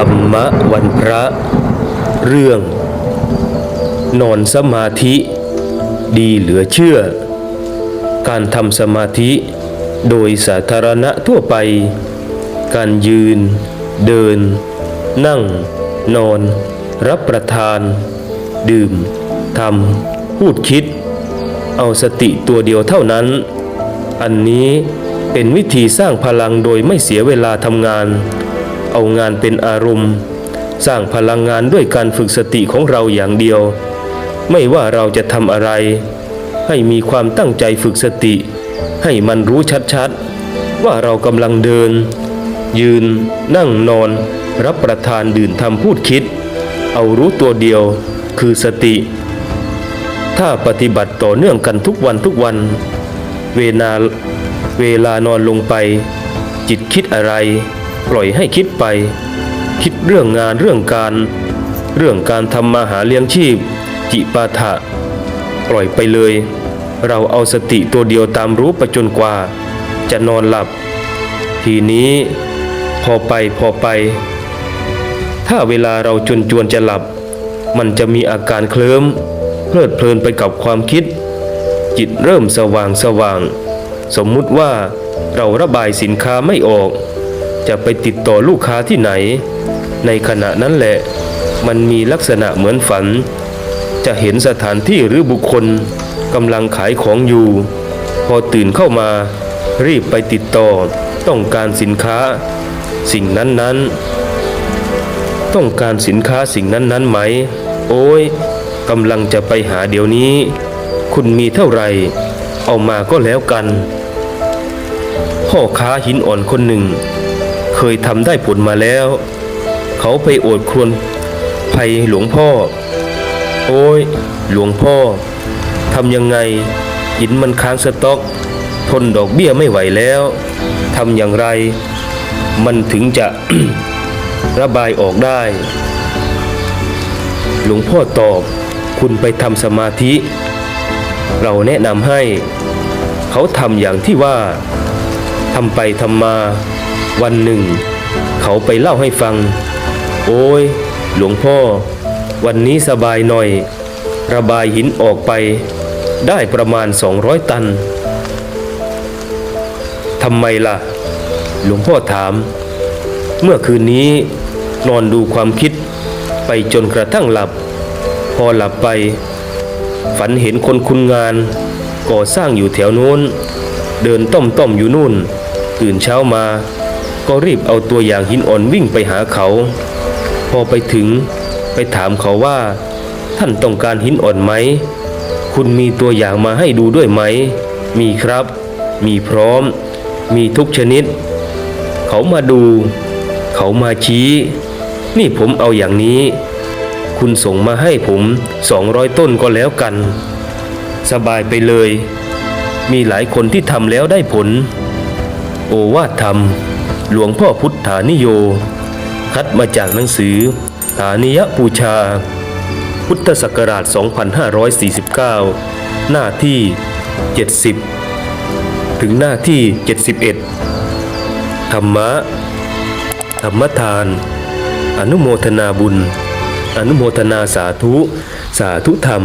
รรมวันพระ เรื่อง นอนสมาธิ ดีเหลือเชื่อ การทำสมาธิ โดยสาธารณะทั่วไป การยืน เดิน นั่ง นอน รับประทาน ดื่มทำพูดคิด เอาสติตัวเดียวเท่านั้น อันนี้เป็นวิธีสร้างพลังโดยไม่เสียเวลาทำงาน เอางานเป็นอารมณ์ สร้างพลังงานด้วยการฝึกสติของเราอย่างเดียว ไม่ว่าเราจะทำอะไร ให้มีความตั้งใจฝึกสติ ให้มันรู้ชัดๆ ว่าเรากำลังเดิน ยืน นั่งนอน รับประทานดื่มทำพูดคิด เอารู้ตัวเดียวคือสติ ถ้าปฏิบัติต่อเนื่องกันทุกวันทุกวัน เวลาเวลานอนลงไป จิตคิดอะไร ปล่อยให้คิดไป คิดเรื่องงานเรื่องการ เรื่องการทำมาหาเลี้ยงชีพ จิปาถะ ปล่อยไปเลย เราเอาสติตัวเดียวตามรู้ไปจนกว่า จะนอนหลับ ทีนี้พอไปพอไป ถ้าเวลาเราจนจวนจะหลับ มันจะมีอาการเคลิ้มเพลิดเพลินไปกับความคิด จิตเริ่มสว่างสว่าง สมมุติว่าเราระบายสินค้าไม่ออก จะไปติดต่อลูกค้าที่ไหน ในขณะนั้นแหละ มันมีลักษณะเหมือนฝัน จะเห็นสถานที่หรือบุคคลกำลังขายของอยู่ พอตื่นเข้ามา รีบไปติดต่อ ต้องการสินค้า สิ่งนั้นๆ ต้องการสินค้าสิ่งนั้นๆไหม โอ้ยกำลังจะไปหาเดี๋ยวนี้ คุณมีเท่าไหร่ เอามาก็แล้วกันพ่อค้าหินอ่อนคนหนึ่ง เคยทำได้ผลมาแล้ว เขาไปโอดครวญภัยหลวงพ่อ โอ้ย หลวงพ่อทำยังไงหินมันค้างสต็อก ทนดอกเบี้ยไม่ไหวแล้วทำอย่างไร มันถึงจะระบายออกได้ หลวงพ่อตอบ คุณไปทำสมาธิ เราแนะนำให้ เขาทำอย่างที่ว่าทำไปทำมา วันหนึ่ง เขาไปเล่าให้ฟัง โอ้ย หลวงพ่อ วันนี้สบายหน่อย ระบายหินออกไป ได้ประมาณ 200 ตันทำไมล่ะ หลวงพ่อถาม เมื่อคืนนี้ นอนดูความคิด ไปจนกระทั่งหลับ พอหลับไป ฝันเห็นคนคุนงาน ก่อสร้างอยู่แถวโน้น เดินต้อมต้อมๆอยู่นู่น ตื่นเช้ามา ก็รีบเอาตัวอย่างหินอ่อนวิ่งไปหาเขา พอไปถึงไปถามเขาว่า ท่านต้องการหินอ่อนไหม คุณมีตัวอย่างมาให้ดูด้วยไหม มีครับ มีพร้อม มีทุกชนิด เขามาดู เขามาชี้ นี่ผมเอาอย่างนี้ คุณส่งมาให้ผม200ต้นก็แล้วกัน สบายไปเลย มีหลายคนที่ทำแล้วได้ผล โอวาทธรรม หลวงพ่อพุทธานิโย คัดมาจากหนังสือฐานิยปูชา พุทธศักราช 2549 หน้าที่ 70 ถึงหน้าที่ 71 ธรรมะ ธรรมทาน อนุโมทนาบุญ อนุโมทนาสาธุ สาธุธรรม